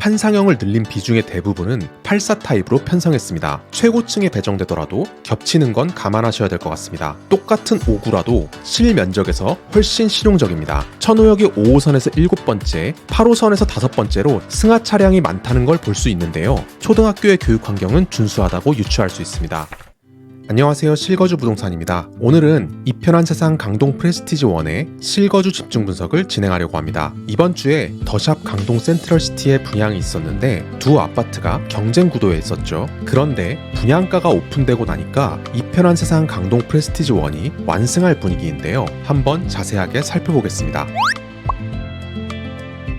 판상형을 늘린 비중의 대부분은 84 타입으로 편성했습니다. 최고층에 배정되더라도 겹치는 건 감안하셔야 될 것 같습니다. 똑같은 5구라도 실면적에서 훨씬 실용적입니다. 천호역이 5호선에서 7번째, 8호선에서 5번째로 승하 차량이 많다는 걸 볼 수 있는데요. 초등학교의 교육 환경은 준수하다고 유추할 수 있습니다. 안녕하세요. 실거주 부동산입니다. 오늘은 이편한 세상 강동 프레스티지 원의 실거주 집중 분석을 진행하려고 합니다. 이번 주에 더샵 강동 센트럴시티에 분양이 있었는데 두 아파트가 경쟁 구도에 있었죠. 그런데 분양가가 오픈되고 나니까 이편한 세상 강동 프레스티지 원이 완승할 분위기인데요. 한번 자세하게 살펴보겠습니다.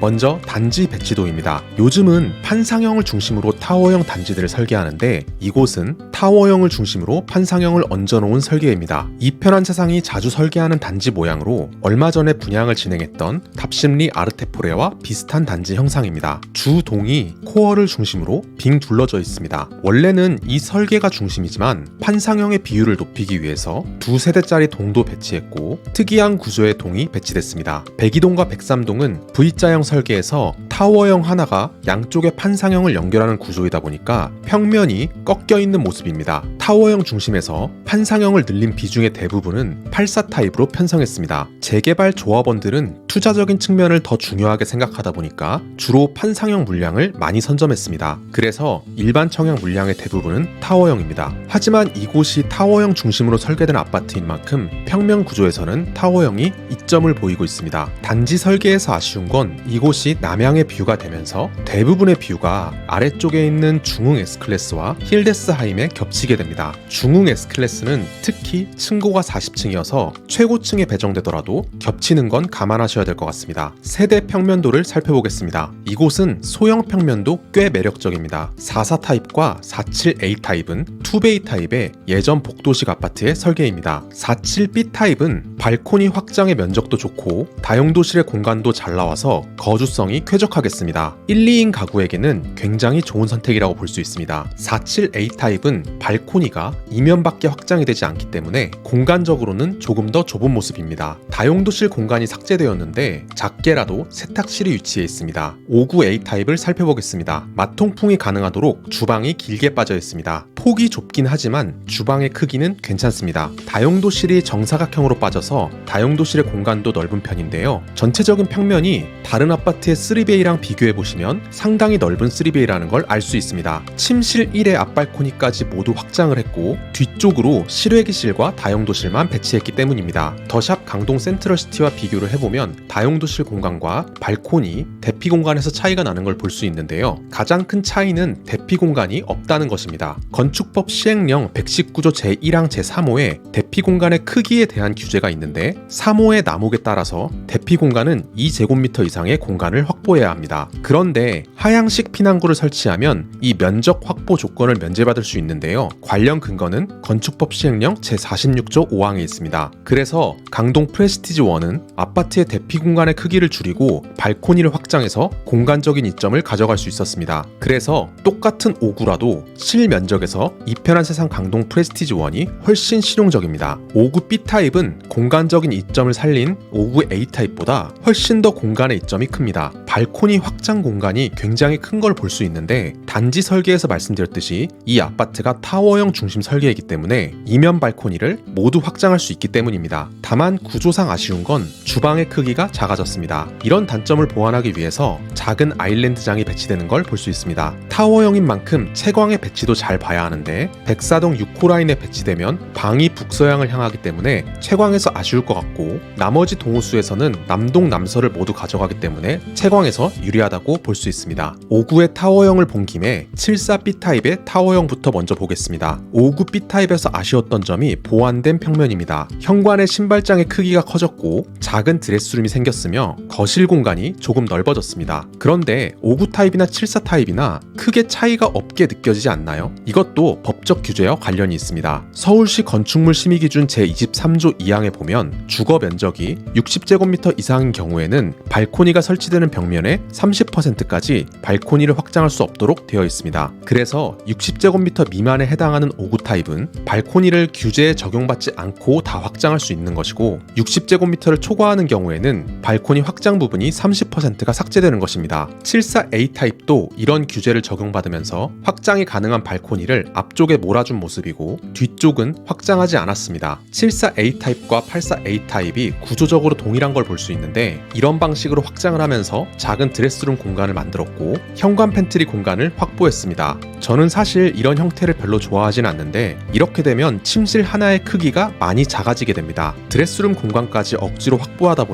먼저 단지 배치도입니다. 요즘은 판상형을 중심으로 타워형 단지들을 설계하는데 이곳은 타워형을 중심으로 판상형을 얹어놓은 설계입니다. 이 편한 세상이 자주 설계하는 단지 모양으로 얼마 전에 분양을 진행했던 답심리 아르테포레와 비슷한 단지 형상입니다. 주 동이 코어를 중심으로 빙 둘러져 있습니다. 원래는 이 설계가 중심이지만 판상형의 비율을 높이기 위해서 두 세대짜리 동도 배치했고 특이한 구조의 동이 배치됐습니다. 백이동과 백삼동은 V자형 설계에서 타워형 하나가 양쪽의 판상형을 연결하는 구조이다 보니까 평면이 꺾여 있는 모습 입니다. 타워형 중심에서 판상형을 늘린 비중의 대부분은 84 타입으로 편성했습니다. 재개발 조합원들은 투자적인 측면을 더 중요하게 생각하다 보니까 주로 판상형 물량을 많이 선점했습니다. 그래서 일반 청약 물량의 대부분은 타워형입니다. 하지만 이곳이 타워형 중심으로 설계된 아파트인 만큼 평면 구조에서는 타워형이 이점을 보이고 있습니다. 단지 설계에서 아쉬운 건 이곳이 남향의 뷰가 되면서 대부분의 뷰가 아래쪽에 있는 중흥 S클래스와 힐데스하임에 겹치게 됩니다. 중흥 S클래스는 특히 층고가 40층이어서 최고층에 배정되더라도 겹치는 건 감안하셔야 될 것 같습니다. 세대 평면도를 살펴보겠습니다. 이곳은 소형 평면도 꽤 매력적입니다. 44 타입과 47A 타입은 2베이 타입의 예전 복도식 아파트의 설계입니다. 47B 타입은 발코니 확장의 면적도 좋고 다용도실의 공간도 잘 나와서 거주성이 쾌적하겠습니다. 1, 2인 가구에게는 굉장히 좋은 선택이라고 볼 수 있습니다. 47A 타입은 발코니가 이면밖에 확장이 되지 않기 때문에 공간적으로는 조금 더 좁은 모습입니다. 다용도실 공간이 삭제되었는데 작게라도 세탁실이 위치해 있습니다. 59A 타입을 살펴보겠습니다. 마통풍이 가능하도록 주방이 길게 빠져 있습니다. 폭이 좁긴 하지만 주방의 크기는 괜찮습니다. 다용도실이 정사각형으로 빠져서 다용도실의 공간도 넓은 편인데요. 전체적인 평면이 다른 아파트의 3베이랑 비교해 보시면 상당히 넓은 3베이라는 걸 알 수 있습니다. 침실 1의 앞발코니까지 모두 확장을 했고 뒤쪽으로 실외기실과 다용도실만 배치했기 때문입니다. 더샵 강동 센트럴시티와 비교를 해보면 다용도실 공간과 발코니, 대피 공간에서 차이가 나는 걸 볼 수 있는데요. 가장 큰 차이는 대피 공간이 없다는 것입니다. 건축법 시행령 119조 제1항 제3호에 대피 공간의 크기에 대한 규제가 있는데 3호의 나목에 따라서 대피 공간은 2제곱미터 이상의 공간을 확보해야 합니다. 그런데 하향식 피난구를 설치하면 이 면적 확보 조건을 면제받을 수 있는데요. 관련 근거는 건축법 시행령 제46조 5항에 있습니다. 그래서 강동 프레스티지 1은 아파트의 대피 공간의 크기를 줄이고 발코니를 확장해서 공간적인 이점을 가져갈 수 있었습니다. 그래서 똑같은 5구라도 실면적에서 이편한 세상 강동 프레스티지 1이 훨씬 실용적입니다. 5구 B 타입은 공간적인 이점을 살린 5구 A 타입보다 훨씬 더 공간의 이점이 큽니다. 발코니 확장 공간이 굉장히 큰 걸 볼 수 있는데 단지 설계에서 말씀드렸듯이 이 아파트가 타워형 중심 설계이기 때문에 이면 발코니를 모두 확장할 수 있기 때문입니다. 다만 구조상 아쉬운 건 주방의 크기가 작아졌습니다. 이런 단점을 보완하기 위해서 작은 아일랜드장이 배치되는 걸 볼 수 있습니다. 타워형인 만큼 채광의 배치도 잘 봐야 하는데 백사동 6호 라인에 배치되면 방이 북서향을 향하기 때문에 채광에서 아쉬울 것 같고 나머지 동호수에서는 남동 남서를 모두 가져가기 때문에 채광에서 유리하다고 볼 수 있습니다. 5구의 타워형을 본 김에 74B 타입의 타워형부터 먼저 보겠습니다. 5구 B 타입에서 아쉬웠던 점이 보완된 평면입니다. 현관의 신발장의 크기가 커졌고 작은 드레스룸이 생겼으며 거실 공간이 조금 넓어졌습니다. 그런데 5구 타입이나 74 타입이나 크게 차이가 없게 느껴지지 않나요? 이것도 법 법적 규제와 관련이 있습니다. 서울시 건축물 심의 기준 제23조 2항에 보면 주거 면적이 60제곱미터 이상인 경우에는 발코니가 설치되는 벽면의 30%까지 발코니를 확장할 수 없도록 되어 있습니다. 그래서 60제곱미터 미만에 해당하는 5구 타입은 발코니를 규제에 적용받지 않고 다 확장할 수 있는 것이고 60제곱미터를 초과하는 경우에는 발코니 확장 부분이 30%가 삭제되는 것입니다. 74A 타입도 이런 규제를 적용받으면서 확장이 가능한 발코니를 앞쪽에 몰아준 모습이고 뒤쪽은 확장하지 않았습니다. 74A 타입과 84A 타입이 구조적으로 동일한 걸 볼 수 있는데 이런 방식으로 확장을 하면서 작은 드레스룸 공간을 만들었고 현관 팬트리 공간을 확보했습니다. 저는 사실 이런 형태를 별로 좋아하진 않는데 이렇게 되면 침실 하나의 크기가 많이 작아지게 됩니다. 드레스룸 공간까지 억지로 확보하다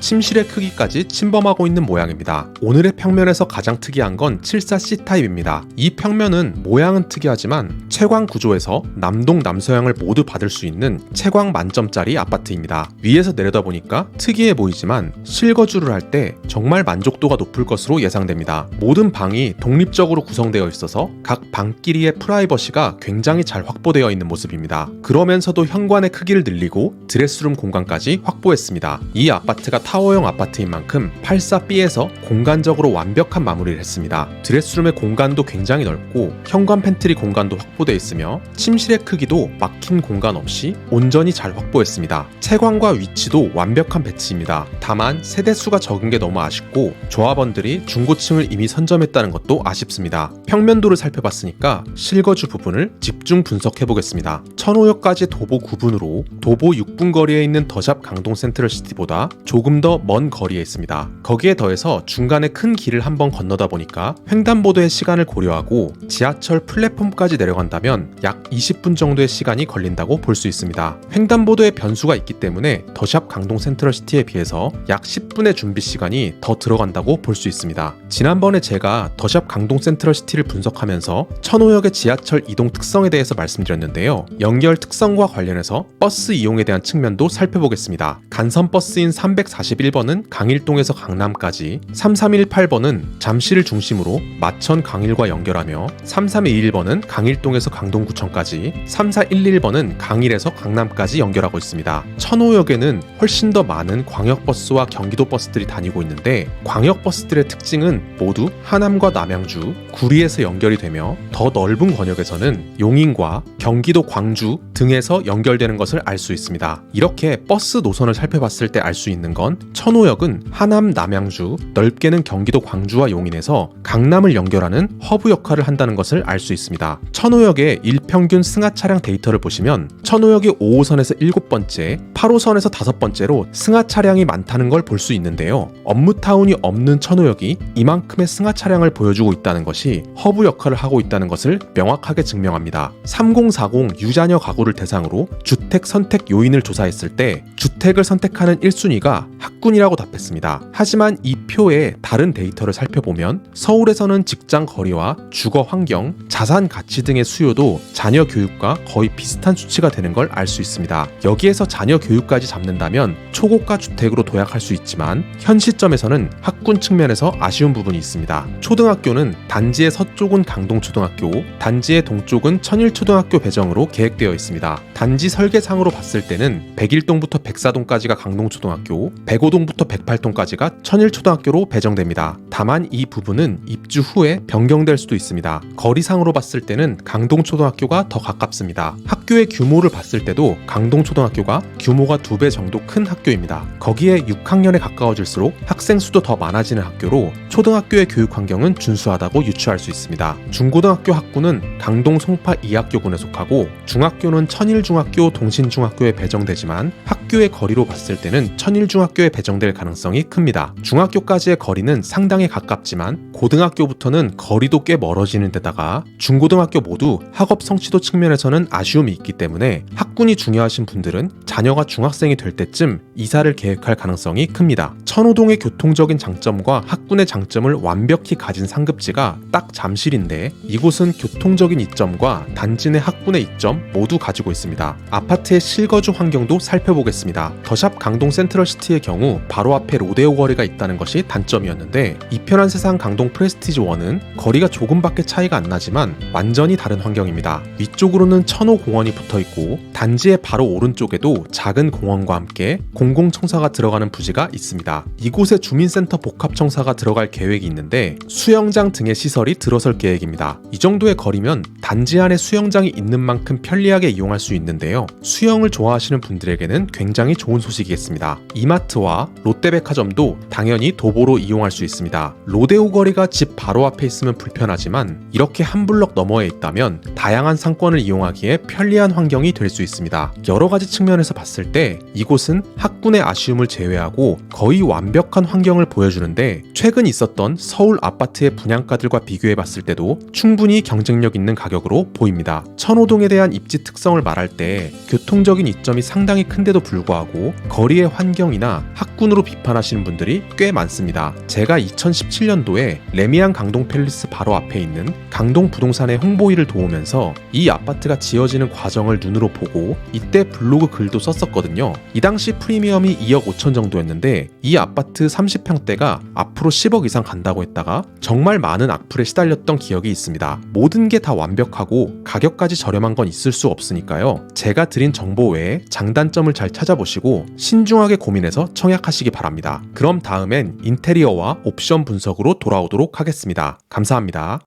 침실의 크기까지 침범하고 있는 모양입니다. 오늘의 평면에서 가장 특이한 건 74C 타입입니다. 이 평면은 모양은 특이하지만 채광 구조에서 남동 남서향을 모두 받을 수 있는 채광 만점짜리 아파트입니다. 위에서 내려다 보니까 특이해 보이지만 실거주를 할 때 정말 만족도가 높을 것으로 예상됩니다. 모든 방이 독립적으로 구성되어 있어서 각 방끼리의 프라이버시가 굉장히 잘 확보되어 있는 모습입니다. 그러면서도 현관의 크기를 늘리고 드레스룸 공간까지 확보했습니다. 이 아파트 가 타워형 아파트인 만큼 84B에서 공간적으로 완벽한 마무리를 했습니다. 드레스룸의 공간도 굉장히 넓고 현관 팬트리 공간도 확보되어 있으며 침실의 크기도 막힌 공간 없이 온전히 잘 확보했습니다. 채광과 위치도 완벽한 배치입니다. 다만 세대수가 적은 게 너무 아쉽고 조합원들이 중고층을 이미 선점했다는 것도 아쉽습니다. 평면도를 살펴봤으니까 실거주 부분을 집중 분석해 보겠습니다. 천호역까지 도보 9분으로 도보 6분 거리에 있는 더샵 강동 센트럴 시티보다 조금 더 먼 거리에 있습니다. 거기에 더해서 중간에 큰 길을 한번 건너다 보니까 횡단보도의 시간을 고려하고 지하철 플랫폼까지 내려간다면 약 20분 정도의 시간이 걸린다고 볼 수 있습니다. 횡단보도에 변수가 있기 때문에 더샵 강동 센트럴 시티에 비해서 약 10분의 준비 시간이 더 들어간다고 볼 수 있습니다. 지난번에 제가 더샵 강동 센트럴 시티를 분석하면서 천호역의 지하철 이동 특성에 대해서 말씀드렸는데요. 연결 특성과 관련해서 버스 이용에 대한 측면도 살펴보겠습니다. 간선 버스인 341번은 강일동에서 강남까지, 3318번은 잠실을 중심으로 마천 강일과 연결하며 3321번은 강일동에서 강동구청까지, 3411번은 강일에서 강남까지 연결하고 있습니다. 천호역에는 훨씬 더 많은 광역버스와 경기도 버스들이 다니고 있는데 광역버스들의 특징은 모두 하남과 남양주, 구리에서 연결이 되며 더 넓은 권역에서는 용인과 경기도 광주 등에서 연결되는 것을 알 수 있습니다. 이렇게 버스 노선을 살펴봤을 때 알 수 있는 건 천호역은 하남, 남양주, 넓게는 경기도 광주와 용인에서 강남을 연결하는 허브 역할을 한다는 것을 알 수 있습니다. 천호역의 일평균 승하 차량 데이터를 보시면 천호역이 5호선에서 7번째, 8호선에서 5번째로 승하 차량이 많다는 걸 볼 수 있는데요. 업무타운이 없는 천호역이 이만큼의 승하 차량을 보여주고 있다는 것이 허브 역할을 하고 있다는 것을 명확하게 증명합니다. 3040 유자녀 가구를 대상으로 주택 선택 요인을 조사했을 때 주택을 선택하는 1순위가 학군이라고 답했습니다. 하지만 이 표의 다른 데이터를 살펴보면 서울에서는 직장 거리와 주거 환경, 자산 가치 등의 수요도 자녀 교육과 거의 비슷한 수치가 되는 걸 알 수 있습니다. 여기에서 자녀 교육까지 잡는다면 초고가 주택으로 도약할 수 있지만 현 시점에서는 학군 측면에서 아쉬운 부분이 있습니다. 초등학교는 단지의 서쪽은 강동초등학교, 단지의 동쪽은 천일초등학교 배정으로 계획되어 있습니다. 단지 설계상으로 봤을 때는 101동부터 104동까지가 강동초등학교, 105동부터 108동까지가 천일초등학교로 배정됩니다. 다만 이 부분은 입주 후에 변경될 수도 있습니다. 거리상으로 봤을 때는 강동초등학교가 더 가깝습니다. 학교의 규모를 봤을 때도 강동초등학교가 규모가 두 배 정도 큰 학교입니다. 거기에 6학년에 가까워질수록 학생 수도 더 많아지는 학교로 초등학교의 교육 환경은 준수하다고 유추할 수 있습니다. 중고등학교 학구는 강동 송파 2학교군에 속하고 중학교는 천일중학교 동신중학교에 배정되지만 학교의 거리로 봤을 때는 천일중 학교에 배정될 가능성이 큽니다. 중학교까지의 거리는 상당히 가깝지만 고등학교부터는 거리도 꽤 멀어지는 데다가 중고등학교 모두 학업 성취도 측면에서는 아쉬움이 있기 때문에 학군이 중요하신 분들은 자녀가 중학생이 될 때쯤 이사를 계획할 가능성이 큽니다. 천호동의 교통적인 장점과 학군의 장점을 완벽히 가진 상급지가 딱 잠실인데 이곳은 교통적인 이점과 단지 내 학군의 이점 모두 가지고 있습니다. 아파트의 실거주 환경도 살펴보겠습니다. 더샵 강동 센트럴시티 의 경우 바로 앞에 로데오 거리가 있다는 것이 단점이었는데 이편한 세상 강동 프레스티지 1은 거리가 조금밖에 차이가 안 나지만 완전히 다른 환경입니다. 위쪽으로는 천호 공원이 붙어 있고 단지의 바로 오른쪽에도 작은 공원과 함께 공공청사가 들어가는 부지가 있습니다. 이곳에 주민센터 복합청사가 들어갈 계획이 있는데 수영장 등의 시설이 들어설 계획입니다. 이 정도의 거리면 단지 안에 수영장이 있는 만큼 편리하게 이용할 수 있는데요. 수영을 좋아하시는 분들에게는 굉장히 좋은 소식이겠습니다. 이마 트와 롯데백화점도 당연히 도보로 이용할 수 있습니다. 로데오 거리가 집 바로 앞에 있으면 불편하지만 이렇게 한 블럭 너머에 있다면 다양한 상권을 이용하기에 편리한 환경이 될 수 있습니다. 여러 가지 측면에서 봤을 때 이곳은 학군의 아쉬움을 제외하고 거의 완벽한 환경을 보여주는데 최근 있었던 서울 아파트의 분양가들과 비교해 봤을 때도 충분히 경쟁력 있는 가격으로 보입니다. 천호동에 대한 입지 특성을 말할 때 교통적인 이점이 상당히 큰데도 불구하고 거리의 환경 이나 학군으로 비판하시는 분들이 꽤 많습니다. 제가 2017년도에 레미안 강동 팰리스 바로 앞에 있는 강동 부동산의 홍보 일을 도우면서 이 아파트가 지어지는 과정을 눈으로 보고 이때 블로그 글도 썼었거든요. 이 당시 프리미엄이 2억 5천 정도였는데 이 아파트 30평대가 앞으로 10억 이상 간다고 했다가 정말 많은 악플에 시달렸던 기억이 있습니다. 모든 게 다 완벽하고 가격까지 저렴한 건 있을 수 없으니까요. 제가 드린 정보 외에 장단점을 잘 찾아보시고 신중하게 고민 해서 청약하시기 바랍니다. 그럼 다음엔 인테리어와 옵션 분석으로 돌아오도록 하겠습니다. 감사합니다.